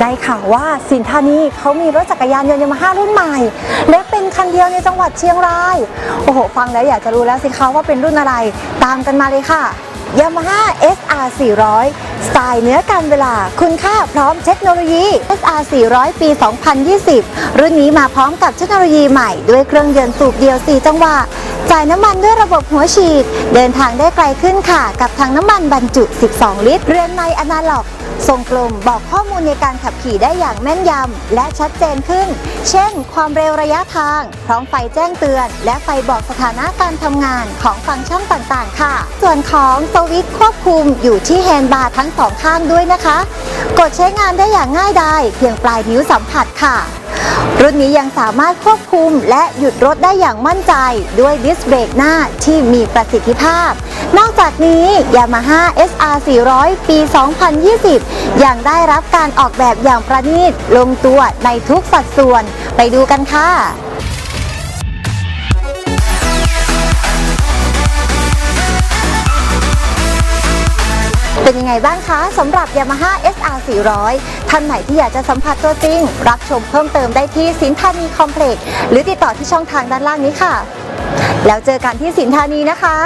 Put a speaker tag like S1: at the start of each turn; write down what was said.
S1: ได้ข่าวว่าสินธานีเขามีรถจักรยานยนต์ยามาฮ่ารุ่นใหม่ และเป็นคันเดียวในจังหวัดเชียงราย โอ้โห ฟังแล้วอยากจะรู้แล้วสิคะว่าเป็นรุ่นอะไร ตามกันมาเลยค่ะยามาฮ่า SR 400 สไตล์เนื้อการเวลา คุณค่าพร้อมเทคโนโลยี SR 400 ปี 2020 รุ่นนี้มาพร้อมกับเทคโนโลยีใหม่ด้วยเครื่องยนต์สูบเดียว 4 จังหวะ จ่ายน้ำมันด้วยระบบหัวฉีด เดินทางได้ไกลขึ้นค่ะ กับถังน้ำมันบรรจุ 12 ลิตร เรือนไม้อนาล็อกทรงกลมบอกข้อมูลในการขับขี่ได้อย่างแม่นยำ และชัดเจนขึ้น เช่น ความเร็วระยะทาง พร้อมไฟแจ้งเตือน และไฟบอกสถานะการทำงานของฟังก์ชันต่างๆ ค่ะ ส่วนของสวิตช์ควบคุมอยู่อยู่ที่แฮนด์บาร์ทั้งสองข้างด้วยนะคะ กดใช้งานได้อย่างง่ายดายเพียงปลายนิ้วสัมผัสค่ะ รุ่นนี้ยังสามารถควบคุมและหยุดรถได้อย่างมั่นใจ ด้วยดิสเบรกหน้าที่มีประสิทธิภาพ นอกจากนี้ Yamaha SR 400 ปี 2020 ยังได้รับการออกแบบอย่างประณีตลงตัวในทุกสัดส่วน ไปดูกันค่ะ เป็นยังไงบ้างคะสำหรับ Yamaha SR 400ท่านไหนที่อยากจะสัมผัสตัวจริง รับชมเพิ่มเติมได้ที่สินธานีคอมเพล็กซ์หรือติดต่อที่ช่องทางด้านล่างนี้ค่ะ แล้วเจอกันที่สินธานีนะคะ